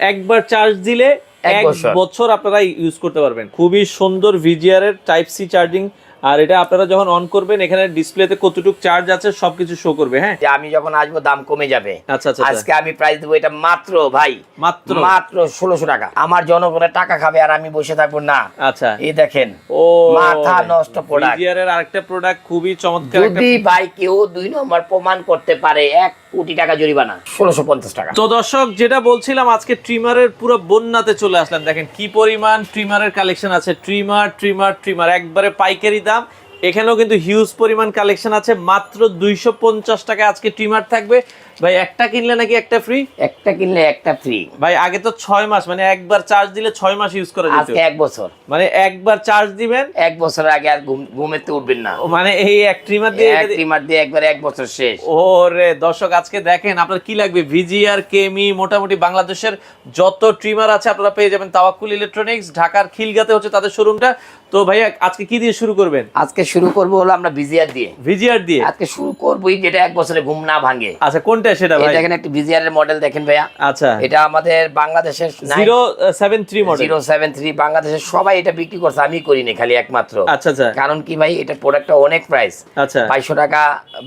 একবার চার্জ দিলে এক। বছর আপনারা ইউজ করতে পারবেন খুবই সুন্দর ভিজিআর এর টাইপ সি চার্জিং আর এটা আপনারা যখন অন করবেন এখানে ডিসপ্লেতে কতটুকু চার্জ আছে সবকিছু শো করবে হ্যাঁ? যে আমি যখন আসব দাম কমে যাবে। আচ্ছা আচ্ছা আচ্ছা। আজকে আমি প্রাইস দেবো এটা মাত্র ভাই। মাত্র? মাত্র ষোলোশো টাকা। আমার জনগণের টাকা খাবে আর আমি বসে থাকব না। আচ্ছা। এই দেখেন ও মাথা নষ্ট প্রোডাক্টের আরেকটা প্রোডাক্ট খুবই চমৎকার যদি ভাই কেউ দুই নম্বর প্রমাণ করতে পারে এক কোটি টাকা জরিমানা ষোলোশো পঞ্চাশ টাকা। তো দর্শক যেটা বলছিলাম আজকে ট্রিমারের পুরো বন্যাতে চলে আসলাম। দেখেন কি পরিমাণ ট্রিমারের কালেকশন আছে। ট্রিমার ট্রিমার ট্রিমার একবারে পাইকারি দাম। এখানেও কিন্তু হিউজ পরিমাণ কালেকশন আছে। মাত্র দুইশো পঞ্চাশ টাকা আজকে ট্রিমার থাকবে। ভাই একটা কিনলে নাকি একটা ফ্রি একটা কিনলে একটা ফ্রি ভাই আগে তো ছয় মাস মানে একবার চার্জ দিলে ছয় মাস ইউজ করা যেত। আজকে এক বছর। মানে একবার চার্জ দিবেন? এক বছর আগে আর ঘুমেতে উঠবেন না। মানে এই এক ট্রিমার দিয়ে এক ট্রিমার দিয়ে একবার এক বছর শেষ। ওরে দর্শক আজকে দেখেন আপনার কি লাগবে? ভিজিআর কেমি মোটামুটি বাংলাদেশের যত ট্রিমার আছে আপনারা পেয়ে যাবেন। তাওয়াক্কুল ইলেকট্রনিক্স ঢাকার খিলগাতে হচ্ছে তাদের শোরুমটা তো ভাইয়া আজকে কি দিয়ে শুরু করবেন? আজকে শুরু করব হলো আমরা বিজিআর দিয়ে। ভিজিআর দিয়ে? আজকে শুরু করবোই যেটা এক বছরে ঘুম না ভাঙে। আচ্ছা কোনটা সেটা ভাই? দেখেন একটা ভিজিআর এর মডেল দেখেন ভাইয়া। আচ্ছা। এটা আমাদের বাংলাদেশের zero seven three model zero seven three বাংলাদেশের সবাই এটা বিক্রি করছে আমি করিনি খালি একমাত্র। আচ্ছা আচ্ছা। কারণ কি ভাই এটা প্রোডাক্টটা অনেক প্রাইস আচ্ছা। বাইশো টাকা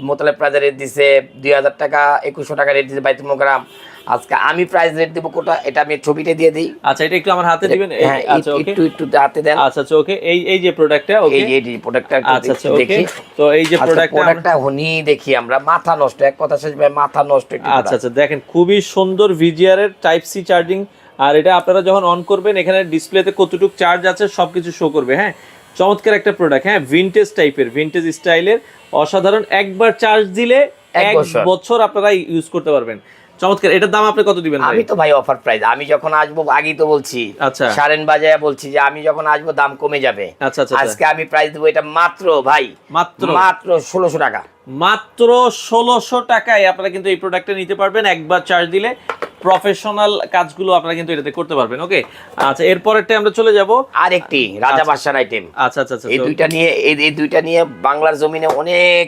মোতালেব প্রাইজের রেট দিছে দুই হাজার টাকা 2100 টাকা রেট দিছে বাইতুল মোকারাম আজকে আমি প্রাইস রেট দেবো কোটা এটা আমি ছবিটা দিয়ে দিই। আচ্ছা এটা একটু আমার হাতে দিবেন? হ্যাঁ আচ্ছা ওকে একটু একটু হাতে দেন। আচ্ছা আচ্ছা ওকে এই এই যে প্রোডাক্টটা ওকে এই যে এই প্রোডাক্টটা আচ্ছা আচ্ছা দেখি তো এই যে প্রোডাক্টটা প্রোডাক্টটা হনি দেখি আমরা। মাথা নষ্ট এক কথা শেষ ভাই মাথা নষ্ট আচ্ছা আচ্ছা দেখেন খুবই সুন্দর ভিজিআর এর টাইপ সি চার্জিং আর এটা আপনারা যখন অন করবেন এখানে ডিসপ্লেতে কতটুকু চার্জ আছে সবকিছু শো করবে হ্যাঁ? চমৎকার একটা প্রোডাক্ট হ্যাঁ? ভিনটেজ টাইপের ভিনটেজ স্টাইলের অসাধারণ একবার চার্জ দিলে এক। বছর। আপনারা ইউজ করতে পারবেন। চমৎকার এটার দাম আপনি কত দিবেন আমি তো ভাই অফার প্রাইস আমি যখন আসব আগেই তো বলছি। আচ্ছা। সারেন বাজায় বলছি যে আমি যখন আসব দাম কমে যাবে। আচ্ছা, আচ্ছা, আচ্ছা। আজকে আমি প্রাইস দেবো এটা মাত্র ভাই মাত্র? মাত্র ষোলোশো টাকা। মাত্র ষোলোশো টাকায় আপনারা কিন্তু এই প্রোডাক্টটা নিতে পারবেন একবার চার্জ দিলে প্রফেশনাল কাজগুলো আপনারা কিন্তু এটাতে করতে পারবেন ওকে আচ্ছা এরপরেরটা আমরা চলে যাব। আরেকটি রাজা বাদশার আইটেম আচ্ছা আচ্ছা এই দুইটা নিয়ে এই দুইটা নিয়ে বাংলার জমিনে অনেক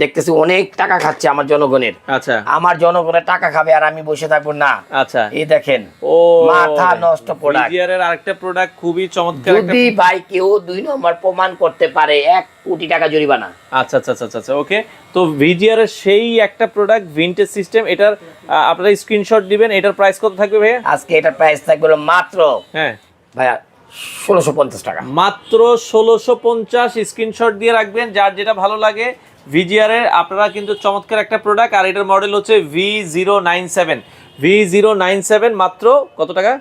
দেখতেছি অনেক টাকা খাচ্ছে আমার জনগণের। আচ্ছা। আমার জনগণের টাকা খাবে আর আমি বসে থাকব না। আচ্ছা। এই দেখেন ও মাথা নষ্ট প্রোডাক্টের আরেকটা প্রোডাক্ট খুবই চমৎকার যদি ভাই কেউ দুই নম্বর প্রমাণ করতে পারে এক কোটি টাকা জরিমানা। আচ্ছা আচ্ছা আচ্ছা আচ্ছা ওকে। তো ভিজিআর এর সেই একটা প্রোডাক্ট ভিনটেজ সিস্টেম এটার আপনারা স্ক্রিনশট দিবেন এটার প্রাইস কত থাকবে ভাইয়া? আজকে এটার প্রাইস থাকবে মাত্র হ্যাঁ। ভাইয়া ষোলোশো পঞ্চাশ টাকা। মাত্র ষোলোশো পঞ্চাশ স্ক্রিনশট দিয়ে রাখবেন যার যেটা ভালো লাগে ভিজিআর এর আপনারা কিন্তু চমৎকার একটা প্রোডাক্ট আর এটার মডেল হচ্ছে V zero nine seven V zero nine seven মাত্র কত টাকা?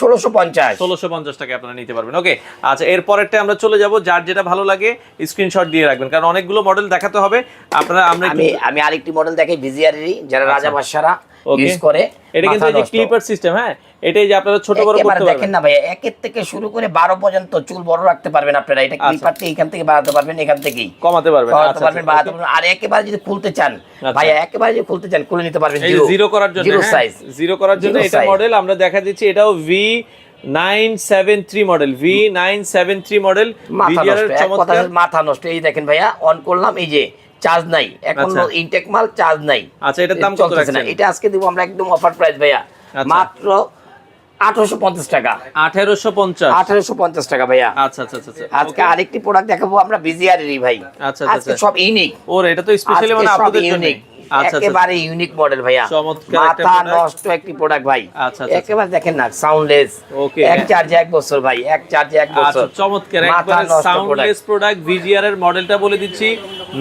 ষোলোশো পঞ্চাশ। ষোলোশো পঞ্চাশ টাকা আপনারা নিতে পারবেন। ওকে আচ্ছা এরপরেরটা আমরা চলে যাব। যার যেটা ভালো লাগে স্ক্রিনশট দিয়ে রাখবেন। কারণ অনেকগুলো মডেল দেখাতে হবে। আপনারা আমরা আমি আমি আরেকটি মডেল দেখাই ভিজিআরেরই যারা রাজা বাদশারা. ইউজ করে এটা কিন্তু যে ক্লিপার সিস্টেম হ্যাঁ? এটাই যে আপনারা ছোট বড় করতে দেখেন না ভাই একের থেকে শুরু করে বারো পর্যন্ত চুল বড় রাখতে পারবেন আপনারা। এটা আচ্ছা। এখান থেকে বাড়াতে পারবেন এখান থেকেই। কমাতে পারবেন। বাড়াতে আচ্ছা, পারবেন আচ্ছা, বাড়াতে পারবেন। আর একেবারে যদি খুলতে চান। ভাই একেবারে যদি খুলতে চান খুলে নিতে পারবেন জিরো। করার জন্য জিরো সাইজ জিরো করার জন্য এটা মডেল আমরা দেখা দিচ্ছি। এটাও V nine seven three model V nine seven three model মাথা নষ্ট মাথা নষ্ট। এই দেখেন ভাইয়া অন করলাম এই যে চার্জ নাই। এখন আচ্ছা। ইনটেক মাল চার্জ নাই। আচ্ছা, এটার দাম কত। রাখছেন? এটা আজকে দিব আমরা একদম অফার প্রাইস ভাইয়া। আচ্ছা। মাত্র আঠারোশো পঞ্চাশ টাকা। আঠেরোশো পঞ্চাশ। আঠারোশো পঞ্চাশ টাকা ভাইয়া। আচ্ছা আচ্ছা আচ্ছা আচ্ছা। আজকে আরেকটি প্রোডাক্ট দেখাবো আমরা ভাই। আচ্ছা, আজকে আচ্ছা। সব ইউনিক ওর এটা তো স্পেশালি মানে আপনাদের জন্য। আচ্ছা আচ্ছা একেবারে ইউনিক মডেল ভাইয়া। মাথা নষ্ট একটি প্রোডাক্ট ভাই। আচ্ছা, আচ্ছা, একেবারে দেখেন না সাউন্ডলেস. এক চার্জে এক বছর ভাই। এক চার্জে এক আচ্ছা বছর। চমৎকার। একবারে সাউন্ডলেস প্রোডাক্ট ভিজিআর এর মডেলটা বলে দিচ্ছি।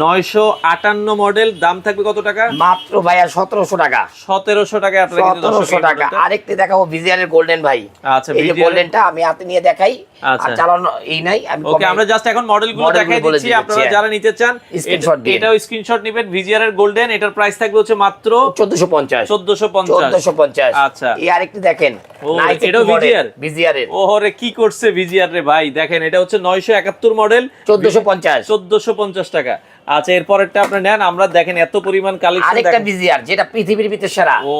নয়শো আটান্ন মডেল দাম থাকবে কত টাকা? মাত্র ভাইয়া সতেরোশো টাকা। সতেরোশো টাকা সতেরোশো টাকা। আরেকটি দেখাবো ভিজিআর গোল্ডেন ভাই। আচ্ছা, এই গোল্ডেনটা আমি হাতে নিয়ে দেখাই আচ্ছা। আর চালানো এই নাই আমি ওকে আমরা জাস্ট এখন মডেলগুলো দেখাই দিচ্ছি আপনারা। যারা নিতে চান দিন। এটাও স্ক্রিনশট নেবেন ভিজিআর এর গোল্ডেন এটার প্রাইস থাকবে হচ্ছে মাত্র চোদ্দশো পঞ্চাশ। চোদ্দশো পঞ্চাশ। চোদ্দশো পঞ্চাশ। আচ্ছা। এই আরেকটি দেখেন এটাও? ভিজিআর এর। ওহরে কি করছে ভিজিআর রে ভাই? দেখেন এটা হচ্ছে নয়শো একাত্তর মডেল চোদ্দশো পঞ্চাশ। চোদ্দশো পঞ্চাশ টাকা। আচ্ছা এরপরেরটা আপনি নেন আমরা দেখেন এত পরিমাণ কালেকশন আরেকটা ভিজিআর যেটা পৃথিবীর ভিতরে সেরা। ও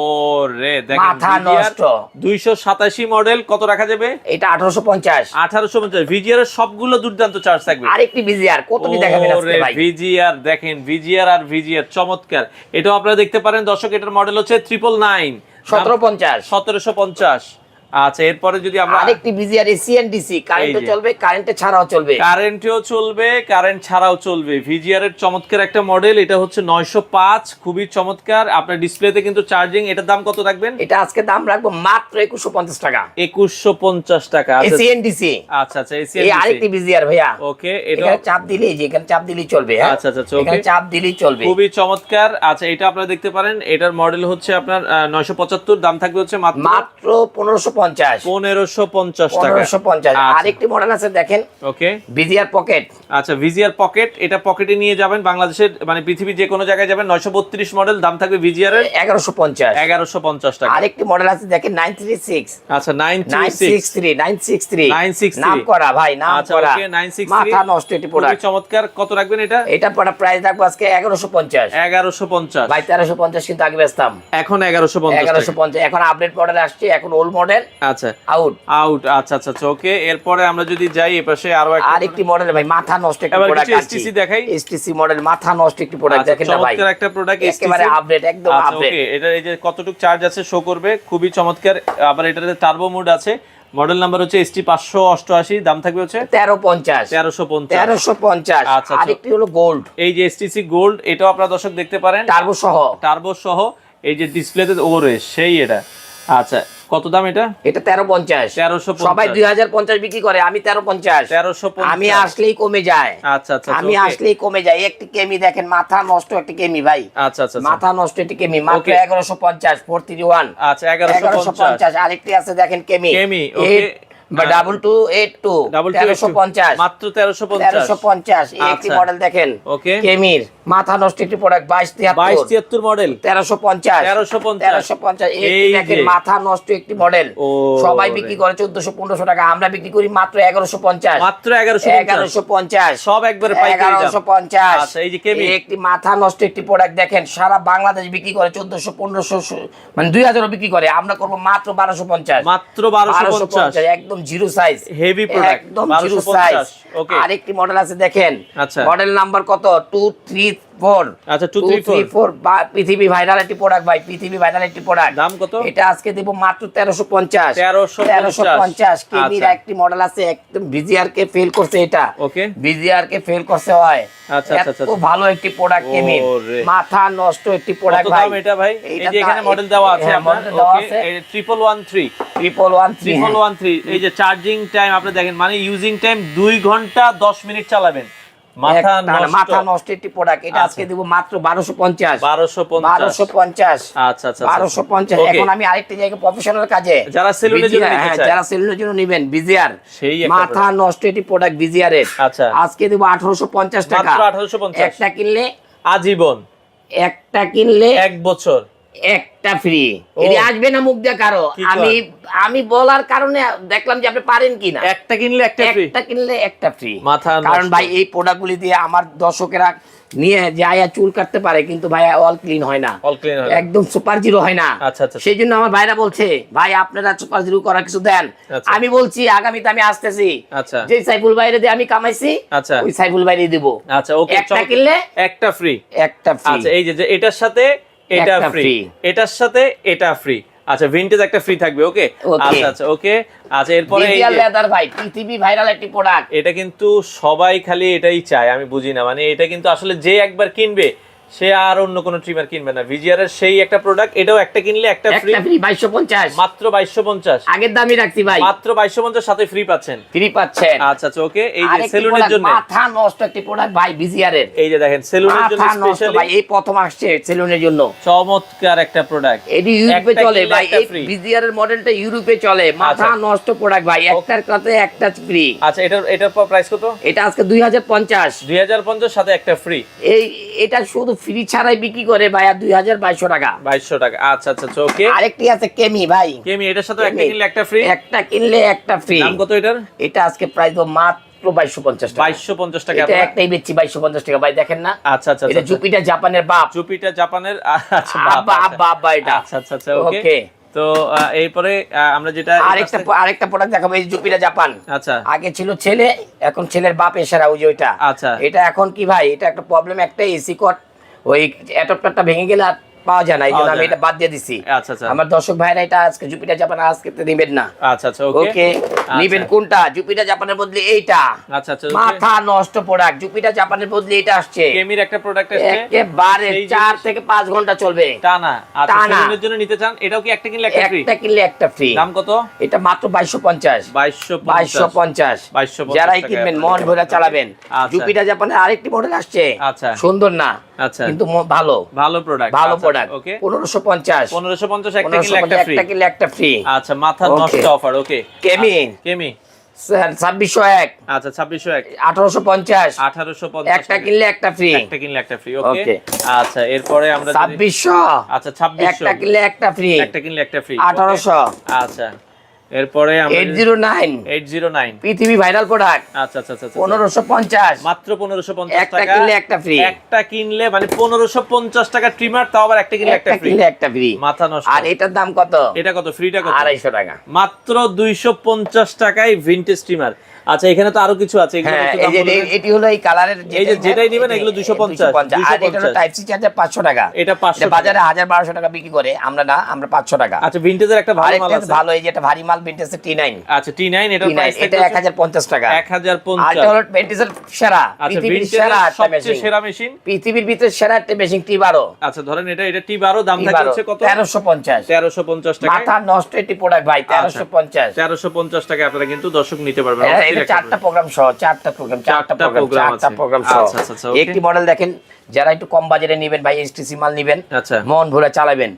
রে দেখেন মাথা নষ্ট। দুইশো সাতাশি মডেল কত রাখা যাবে? এটা আঠারোশো পঞ্চাশ। আঠারোশো পঞ্চাশ। ভিজিআর এর সবগুলো দুর্দান্ত চার্জ থাকবে। আরেকটি ভিজিআর কতটি দেখাবেন আজকে ভাই? ভিজিআর দেখেন ভিজিআর আর ভিজিআর চমৎকার। এটাও আপনারা দেখতে পারেন। দর্শক এটার মডেল হচ্ছে ট্রিপল নাইন সতেরো পঞ্চাশ সতেরোশো পঞ্চাশ। আচ্ছা এরপরে যদি আমরা আরেকটি বিজিআর সিএনডিসি কারেন্টে এই যে। চলবে কারেন্টে ছাড়াও চলবে। কারেন্টেও চলবে কারেন্ট ছাড়াও চলবে। ভিজিআর এর চমৎকার একটা মডেল এটা হচ্ছে নয়শো পাঁচ খুবই চমৎকার। আপনার ডিসপ্লেতে কিন্তু চার্জিং এটার দাম কত রাখবেন? এটা আজকে দাম রাখব মাত্র একুশশো পঞ্চাশ টাকা। একুশশো পঞ্চাশ টাকা আচ্ছা। সিএনডিসি আচ্ছা আচ্ছা এসি এই আরেকটি বিজিআর ভাইয়া। ওকে এটা চাপ দিলেই যে এখানে চাপ দিলেই চলবে হ্যাঁ? আচ্ছা, আচ্ছা, আচ্ছা, এখানে চাপ দিলেই চলবে। খুবই চমৎকার। আচ্ছা এটা আপনারা দেখতে পারেন এটার মডেল হচ্ছে আপনার নয়শো পঁচাত্তর দাম থাকবে হচ্ছে মাত্র মাত্র পনেরোশো পঞ্চাশ। পনেরোশো পঞ্চাশ টাকা। পনেরোশো পঞ্চাশ। আচ্ছা। আরেকটি মডেল আছে দেখেন। ওকে বিজিআর পকেট আচ্ছা ভিজিআর পকেট এটা পকেটে নিয়ে যাবেন। বাংলাদেশের মানে পৃথিবীর যে কোনো জায়গায় যাবেন নয়শো বত্রিশ মডেল দাম থাকবে ভিজিআর এর এগারোশো পঞ্চাশ। এগারোশো পঞ্চাশ টাকা। আরেকটি মডেল আছে দেখেন নাইন থ্রি সিক্স আচ্ছা nine nine six three nine six three 963 নাম করা ভাই নাম আচ্ছা করা। নাইন সিক্স মাথা নষ্ট এটি প্রোডাক্ট চমৎকার। কত রাখবেন এটা? এটা প্রাইস রাখব আজকে এগারোশো পঞ্চাশ। এগারোশো পঞ্চাশ। ভাই তেরোশো পঞ্চাশ কিন্তু আগে বেচতাম। এখন এগারোশো পঞ্চাশ এগারোশো পঞ্চাশ। এখন আপডেট মডেল আসছে এখন ওল্ড মডেল আচ্ছা। আউট আউট আচ্ছা আচ্ছা আচ্ছা ওকে এরপরে আমরা যদি যাই এপাশে আরও একটা আরেকটি মডেল ভাই মাথা নষ্ট একটি প্রোডাক্ট আছে STC দেখাই। এসটিসি মডেল মাথা নষ্ট একটি প্রোডাক্ট আচ্ছা, দেখেন ভাই? চমৎকার একটা প্রোডাক্ট একেবারে আপডেট একদম আচ্ছা আপডেট ওকে এটা এই যে কতটুকু চার্জ আছে শো করবে খুবই চমৎকার আবার এটাতে টার্বো মোড আছে। মডেল নাম্বার হচ্ছে এসটি পাঁচশো অষ্টআশি দাম থাকবে হচ্ছে তেরো পঞ্চাশ। তেরোশো পঞ্চাশ। তেরোশো পঞ্চাশ আচ্ছা, আচ্ছা। আরেকটি হলো গোল্ড এই যে এসটিসি গোল্ড এটাও আপনারা দর্শক দেখতে পারেন। টার্বো সহ। টার্বো সহ এই যে ডিসপ্লেতে ওরে সেই এটা। আচ্ছা কত দাম এটা? এটা তেরো পঞ্চাশ। তেরোশো সবাই দুই হাজার পঞ্চাশ বিক্রি করে আমি তেরো পঞ্চাশ। তেরোশো আমি আসলেই কমে যায়। আচ্ছা আচ্ছা আমি আসলেই কমে যায়। একটি কেমি দেখেন মাথা নষ্ট একটি কেমি ভাই। আচ্ছা আচ্ছা আচ্ছা। মাথা নষ্ট একটি কেমি মাত্র এগারোশো পঞ্চাশ ফোর থ্রি ওয়ান আচ্ছা এগারোশো পঞ্চাশ। আরেকটি আছে দেখেন কেমি। কেমি, okay. Double two eight two তেরোশো পঞ্চাশ। মাত্র তেরোশো তেরোশো পঞ্চাশ একটি। মডেল দেখেন। Okay. কেমির মাথা নষ্ট একটি প্রোডাক্ট বাইশ বাইশ তিয়াত্তর তিয়াত্তর মডেল তেরোশো পঞ্চাশ। 1350 তেরোশো পঞ্চাশ এই এই দেখেন মাথা নষ্ট একটি মডেল সবাই বিক্রি করে চোদ্দশো পনেরোশো টাকা আমরা বিক্রি করি মাত্র এগারোশো পঞ্চাশ। মাত্র এগারোশো এগারোশো পঞ্চাশ। সব একবারে এগারোশো পঞ্চাশ। আচ্ছা, এই যে কেমি। একটি মাথা নষ্ট একটি প্রোডাক্ট দেখেন সারা বাংলাদেশ বিক্রি করে চোদ্দশো পনেরোশো মানে দুই হাজারও বিক্রি করে। আমরা করব মাত্র বারোশো পঞ্চাশ। মাত্র বারোশো পঞ্চাশ। পঞ্চাশ একদম জিরো সাইজ হেভি প্রোডাক্ট একদম জিরো সাইজ ওকে আরেকটি মডেল আছে দেখেন। আচ্ছা। মডেল নাম্বার কত? টু থ্রি ফোর আচ্ছা, 234 ফোর পৃথিবী ভাইরাল একটি প্রোডাক্ট ভাই পৃথিবী ভাইরাল একটি প্রোডাক্ট দাম কত? এটা আজকে দেবো মাত্র তেরোশো পঞ্চাশ। 1350 তেরোশো পঞ্চাশ কেবির আচ্ছা। একটি মডেল আছে একদম ভিজিআর কে ফেল করছে এটা। Okay. ভিজিআর কে ফেল করছে হয়। আচ্ছা, আচ্ছা, ভালো একটি প্রোডাক্ট কেমির মাথা নষ্ট একটি প্রোডাক্ট ভাই। এটা ভাই? এই যে এখানে মডেল দেওয়া আছে okay. Triple one three triple one three triple one three এই যে চার্জিং টাইম আপনি দেখেন মানে ইউজিং টাইম দুই ঘণ্টা দশ মিনিট চালাবেন। মাথা নষ্ট। একটি প্রোডাক্ট এটা আচ্ছা। আজকে দিব মাত্র বারোশো পঞ্চাশ। বারোশো পঞ্চাশ। বারোশো পঞ্চাশ। আচ্ছা আচ্ছা বারোশো পঞ্চাশ। এখন আমি আরেকটি জায়গায় প্রফেশনাল কাজে। যারা সেলুনের জন্য হ্যাঁ, যারা সেলুনের জন্য নিবেন বিজিআর। সেই মাথা নষ্ট এটি প্রোডাক্ট বিজিআর এর আচ্ছা। আজকে দেবো আঠারোশো পঞ্চাশ টাকা। মাত্র 1850 একটা কিনলে আজীবন। একটা কিনলে এক বছর। একটা ফ্রি। এটি আসবে না মুখ দিয়ে কারও। আমি আমি বলার কারণে দেখলাম যে আপনি পারেন কিনা। একটা কিনলে একটা ফ্রি একটা কিনলে একটা ফ্রি মাথা কারণ ভাই এই প্রোডাক্টগুলি দিয়ে আমার দর্শকেরা নিয়ে যায় চুল কাটতে পারে কিন্তু ভাই অল ক্লিন হয় না। অল ক্লিন হয় একদম সুপার জিরো হয় না। আচ্ছা, আচ্ছা। সেই জন্য আমার ভাইরা বলছে ভাই আপনারা সুপার জিরো করার কিছু দেন। আচ্ছা। আমি বলছি আগামীতে আমি আসতেছি। আচ্ছা। যে সাইফুল বাইরে দিয়ে আমি কামাইছি আচ্ছা। ওই সাইফুল বাইরে দিব। আচ্ছা ওকে একটা কিনলে একটা ফ্রি একটা ফ্রি আচ্ছা এই যে এটার সাথে এটা ফ্রি এটার সাথে এটা ফ্রি আচ্ছা ভিনটেজ একটা ফ্রি থাকবে ওকে আচ্ছা আচ্ছা ওকে আচ্ছা এরপরে লেদার ভাই পৃথিবী ভাইরাল একটি প্রোডাক্ট এটা কিন্তু সবাই খালি এটাই চায় আমি বুঝি না। মানে এটা কিন্তু আসলে যে একবার কিনবে সে আর অন্য কোনো ট্রিমার কিনবে না। ভিজিআর এর সেই একটা প্রোডাক্ট এটাও একটা কিনলে একটা ফ্রি একটা ফ্রি বাইশশো পঞ্চাশ। মাত্র বাইশশো পঞ্চাশ। আগের দামই রাখছি ভাই। মাত্র বাইশশো পঞ্চাশ সাথে ফ্রি পাচ্ছেন। ফ্রি পাচ্ছেন। আচ্ছা আচ্ছা ওকে এই যে সেলুনের জন্য। মাথা নষ্ট একটি প্রোডাক্ট ভাই বিজিআর এর। এই যে দেখেন সেলুনের জন্য মাথা স্পেশালি ভাই এই প্রথম আসছে সেলুনের জন্য। চমৎকার একটা প্রোডাক্ট এটি ইউরোপে চলে ভাই এই। বিজিআর এর মডেলটা ইউরোপে চলে। মাথা আচ্ছা। নষ্ট প্রোডাক্ট ভাই একটার কাছে একটা ফ্রি আচ্ছা এটার এটার প্রাইস কত? এটা আজকে দুই হাজার পঞ্চাশ। দুই হাজার পঞ্চাশ সাথে একটা ফ্রি এই এটা শুধু ফ্রি ছাড়াই বিক্রি করে ভাই আর দুই হাজার বাইশশো টাকা। বাইশশো টাকা। আচ্ছা আচ্ছা ওকে। আরেকটি আছে কেমি ভাই। কেমি এটার সাথে একটা কিনলে একটা ফ্রি? একটা কিনলে একটা ফ্রি। দাম কত এটার? এটা আজকে প্রাইস মাত্র বাইশশো পঞ্চাশ টাকা। বাইশশো পঞ্চাশ টাকা। এটা একটাই বেচছি বাইশশো পঞ্চাশ টাকা ভাই দেখেন না। আচ্ছা আচ্ছা এটা আচ্ছা জুপিটার জাপানের বাপ। জাপানের আচ্ছা আচ্ছা। আব্বা আব্বা এটা। আচ্ছা আচ্ছা আচ্ছা ওকে। তো এরপরে আমরা যেটা আরেকটা আরেকটা প্রোডাক্ট দেখাবো এই জুপিটা জাপান। আচ্ছা। আগে ছিল ছেলে এখন ছেলের বাপ এসারা ওই যে ওইটা। আচ্ছা। এটা এখন কি ভাই? এটা একটা প্রবলেম একটা এসি কট ওই অ্যাডাপ্টারটা ভেঙে গেলে আর পাওয়া যায় না এই জন্য আমি এটা বাদ দিয়ে দিছি। আচ্ছা আচ্ছা। আমার দর্শক ভাইরা এটা আজকে জুপিটার জাপান আজকে তো নেবেন না। আচ্ছা আচ্ছা ওকে ওকে নিবেন কোনটা? জুপিটার জাপানের বদলে এইটা। আচ্ছা আচ্ছা মাথা নষ্ট প্রোডাক্ট জুপিটার জাপানের বদলে এটা আসছে। কেমির একটা প্রোডাক্ট এসেছে একেবারে সেই চার থেকে পাঁচ ঘণ্টা চলবে। টানা আচ্ছা টানা। জন্য নিতে চান? এটাও কি একটা কিনলে একটা ফ্রি একটা কিনলে একটা ফ্রি দাম কত? এটা মাত্র বাইশশো পঞ্চাশ। 2250 বাইশশো পঞ্চাশ। 2250 যারাই কিনবেন মন ভরে চালাবেন। আচ্ছা। জুপিটার জাপানের আরেকটি মডেল আসছে। আচ্ছা। সুন্দর না। আচ্ছা। কিন্তু ভালো। ভালো প্রোডাক্ট ভালো প্রোডাক্ট ওকে পনেরোশো পঞ্চাশ। 1550 একটা কিনলে একটা ফ্রি একটা কিনলে একটা ফ্রি আচ্ছা মাথা নষ্ট অফার ওকে কেমি কেমি ছাব্বিশশো এক। আচ্ছা 2601 আঠারোশো পঞ্চাশ। 1850 একটা কিনলে একটা ফ্রি একটা কিনলে একটা ফ্রি ওকে আচ্ছা এরপরে আমরা ছাব্বিশশো। আচ্ছা ছাব্বিশ একটা কিনলে একটা ফ্রি একটা কিনলে একটা ফ্রি আঠারোশো। আচ্ছা। এরপরে আমরা এইট জিরো নাইন 809 পৃথিবী ভাইরাল প্রোডাক্ট আচ্ছা আচ্ছা আচ্ছা আচ্ছা। পনেরোশো পঞ্চাশ। মাত্র 1550 একটা কিনলে একটা ফ্রি একটা কিনলে মানে 1550 টাকা ট্রিমার তাও আবার একটা কিনলে একটা ফ্রি কিনলে একটা ফ্রি মাথা নষ্ট। আর এটার দাম কত? এটা কত? ফ্রিটা কত? আড়াইশো টাকা। মাত্র 250 টাকায় ভিনটেজ স্টিমার আচ্ছা এখানে তো আরও কিছু আছে হ্যাঁ। এটি হলো এই কালারের এই যে যেটাই নিবেন এগুলো 250, আর এটা হলো টাইপ সি চার্জার পাঁচশো টাকা। এটা 500 এটা বাজারে হাজার বারোশো টাকা বিক্রি করে আমরা না আমরা পাঁচশো টাকা। আচ্ছা ভিনটেজের একটা ভালো মাল আছে। ভালো এই যে একটা ভারী মাল ভিন্টেজ টি নাইন আচ্ছা T9 এটার টি নাইন প্রাইস এটা এক হাজার পঞ্চাশ টাকা। আর এটা হলো ভিন্টেজের সেরা আচ্ছা পৃথিবীর সেরা সবচেয়ে মেশিন সেরা মেশিন পৃথিবীর ভিতরে সেরা একটা মেশিন টি বারো আচ্ছা ধরেন এটা এটা T12 দাম থাকে হচ্ছে কত? তেরোশো পঞ্চাশ। 1350 টাকা মাথা নষ্ট একটি প্রোডাক্ট ভাই তেরোশো পঞ্চাশ। 1350 টাকা আপনারা কিন্তু দর্শক নিতে পারবেন। এটা একটা চারটা প্রোগ্রাম সহ চারটা প্রোগ্রাম চারটা প্রোগ্রাম চারটা প্রোগ্রাম সহ। আচ্ছা, আচ্ছা, আচ্ছা. একটি মডেল দেখেন যারা একটু কম বাজারে নেবেন ভাই এসটিসি মাল নেবেন আচ্ছা। মন ভরে চালাবেন।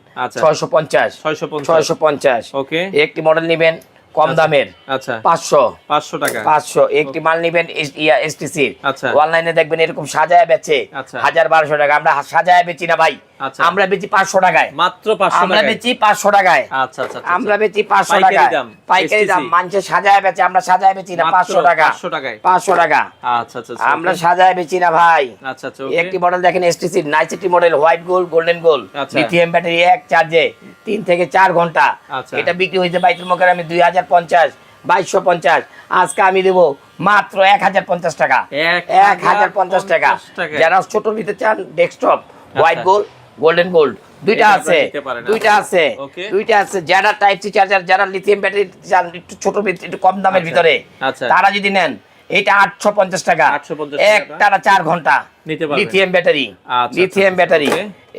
ছয়শো পঞ্চাশ। 650 ছয়শো পঞ্চাশ। ওকে একটি মডেল নেবেন কম দামের। আচ্ছা। পাঁচশো। 500 টাকা। পাঁচশো। একটি মাল নেবেন এসটিসি আচ্ছা। অনলাইনে দেখবেন এরকম সাজায় বেচে আচ্ছা। হাজার বারোশো টাকা। আমরা সাজায় বেচি না ভাই। আচ্ছা। আমরা বেচি পাঁচশো টাকায়। মাত্র 500 আমরা টাকা বেচি পাঁচশো টাকায়। আচ্ছা আচ্ছা আচ্ছা, আমরা বেচি পাঁচশো পাইকারি টাকা পাইকারি দাম। সাজায় বেচে আমরা সাজায় বেচি না মাত্র পাঁচশো টাকা। 500 টাকায়। পাঁচশো টাকা। আচ্ছা আচ্ছা আচ্ছা, আমরা সাজায় বেচি না ভাই। আচ্ছা আচ্ছা একটি মডেল দেখেন STC নাইসিটি model white gold golden gold আচ্ছা। লিথিয়াম ব্যাটারি এক চার্জে তিন থেকে চার ঘণ্টা। আচ্ছা। এটা বিক্রি হয়েছে বাইতুল মোকারমে দুই হাজার পঞ্চাশ বাইশশো পঞ্চাশ আজকে আমি দেবো মাত্র এক হাজার পঞ্চাশ টাকা। এক হাজার পঞ্চাশ টাকা। যারা ছোট নিতে চান desktop white gold golden gold দুইটা আছে। দুইটা আছে। দুইটা আছে। যারা টাইপ সি চার্জার যারা লিথিয়াম ব্যাটারি চান একটু ছোট একটু কম দামের আচ্ছা, ভিতরে আচ্ছা। তারা যদি নেন এটা আটশো পঞ্চাশ টাকা। এক। টানা চার ঘণ্টা। লিথিয়াম ব্যাটারি আচ্ছা, লিথিয়াম আচ্ছা, ব্যাটারি।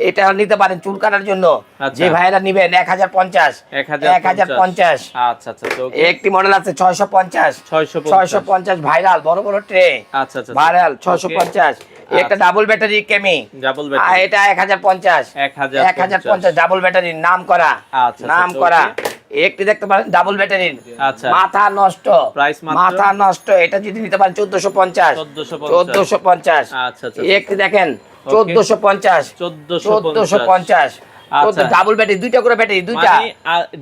এটা নিতে পারেন চুল কাটার জন্য। আচ্ছা। যে ভাইরা নিবেন এক হাজার পঞ্চাশ। এক হাজার পঞ্চাশ। আচ্ছা আচ্ছা আচ্ছা। একটি মডেল আছে ছয়শো পঞ্চাশ। 650 ছয়শো পঞ্চাশ ভাইরাল বড় বড় ট্রে। আচ্ছা আচ্ছা ভাইরাল ছয়শো পঞ্চাশ। একটা আচ্ছা। ডাবল ব্যাটারি কেমি ডাবল ব্যাটারি এটা এক হাজার পঞ্চাশ। এক হাজার পঞ্চাশ। ডাবল ব্যাটারির নাম করা আচ্ছা, নাম আচ্ছা, করা. একটি দেখতে পারেন ডাবল ব্যাটারির আচ্ছা। মাথা নষ্ট। মাথা নষ্ট। এটা যদি নিতে পারেন চোদ্দশো পঞ্চাশ। 1450 চোদ্দশো পঞ্চাশ। আচ্ছা, আচ্ছা, একটি দেখেন চোদ্দশো পঞ্চাশ। 1450 চোদ্দশো পঞ্চাশ। ডাবল ব্যাটারি দুইটা করে ব্যাটারি দুইটা। মানে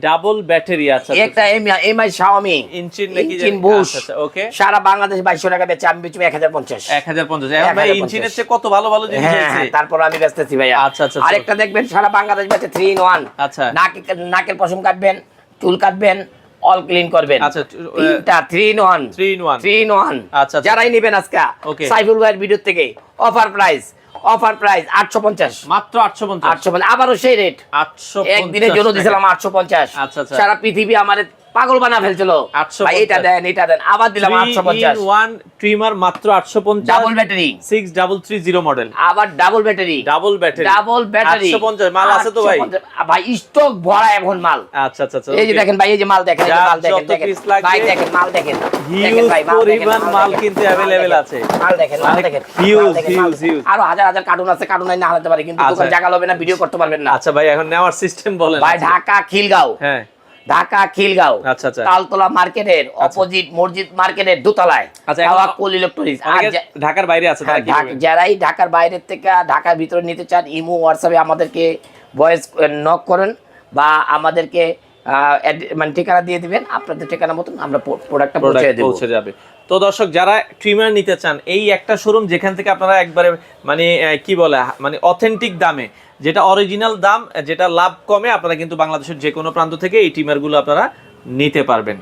ডাবল ব্যাটারি আচ্ছা একটা এমআই শাওমি ইঞ্চিন নাকি ইঞ্চিন বুশ আচ্ছা, সারা বাংলাদেশ বাইশশো টাকা বেচে আমি বেচবো এক হাজার পঞ্চাশ 1050 এখন ভাই 1050 চেয়ে কত ভালো ভালো জিনিস হ্যাঁ আছে তারপর আমি ভাইয়া। আচ্ছা, আচ্ছা। আরেকটা দেখবেন সারা বাংলাদেশ বেচে থ্রি ইন ওয়ান আচ্ছা। নাকে নাকের পশম কাটবেন। চুল কাটবেন অল ক্লিন করবেন। আচ্ছা, তিনটা থ্রি ইন ওয়ান 3 ইন 1 থ্রি ইন ওয়ান আচ্ছা। যারাই নেবেন আজকে. সাইফুল ভাইয়ের ভিডিও থেকে অফার প্রাইস অফার প্রাইস আটশো পঞ্চাশ। মাত্র 850 আটশো পঞ্চাশ আবারও সেই রেট 850 একদিনের জন্য দিছিলাম আটশো পঞ্চাশ। আচ্ছা, আচ্ছা। সারা পৃথিবী আমার পাগল বানা ফেলছিল। ভাই এটা দেন এটা দেন আবার দিলাম আটশো পঞ্চাশ। ওয়ান ট্রিমার মাত্র 850 ডাবল ব্যাটারি 6330 মডেল আবার double battery double battery double battery 850 মাল আছে তো ভাই। ভাই স্টক ভরা এখন মাল। আচ্ছা আচ্ছা আচ্ছা এই যে দেখেন ভাই এই যে মাল দেখেন এই যে মাল দেখেন দেখেন। ভাই দেখেন মাল দেখেন। দেখেন ভাই, মাল দেখেন, মাল কিন্তু মাল আছে। মাল দেখেন মাল মানে দেখেন। আরও হাজার হাজার কার্টুন আছে কার্টুন না হারাতে পারে কিন্তু আচ্ছা। দোকান জায়গা হবে না ভিডিও করতে পারবেন না। আচ্ছা ভাই এখন নেওয়ার সিস্টেম বলেন। ভাই ঢাকা খিলগাঁও। হ্যাঁ। ঢাকা খিলগাঁও আচ্ছা, আচ্ছা। তালতলা মার্কেটের অপোজিট মসজিদ মার্কেটের দোতলায়। আচ্ছা, তাওয়াক্কুল ইলেকট্রনিক্স। ঢাকার বাইরে আছে হ্যাঁ? যারাই ঢাকার বাইরের থেকে ঢাকার ভিতরে নিতে চান ইমো হোয়াটসঅ্যাপে আমাদেরকে ভয়েস নক করেন বা আমাদেরকে মানে ঠিকানা দিয়ে দিবেন। আপনাদের ঠিকানা মতন আমরা প্রোডাক্টটা পৌঁছে দেবো। পৌঁছে যাবে। তো দর্শক যারা ট্রিমার নিতে চান এই একটা শোরুম যেখান থেকে আপনারা একবারে মানে কি বলে মানে অথেন্টিক দামে যেটা অরিজিনাল দাম, যেটা লাভ কমে, আপনারা কিন্তু বাংলাদেশের যে কোনো প্রান্ত থেকে এই টিমারগুলো আপনারা নিতে পারবেন।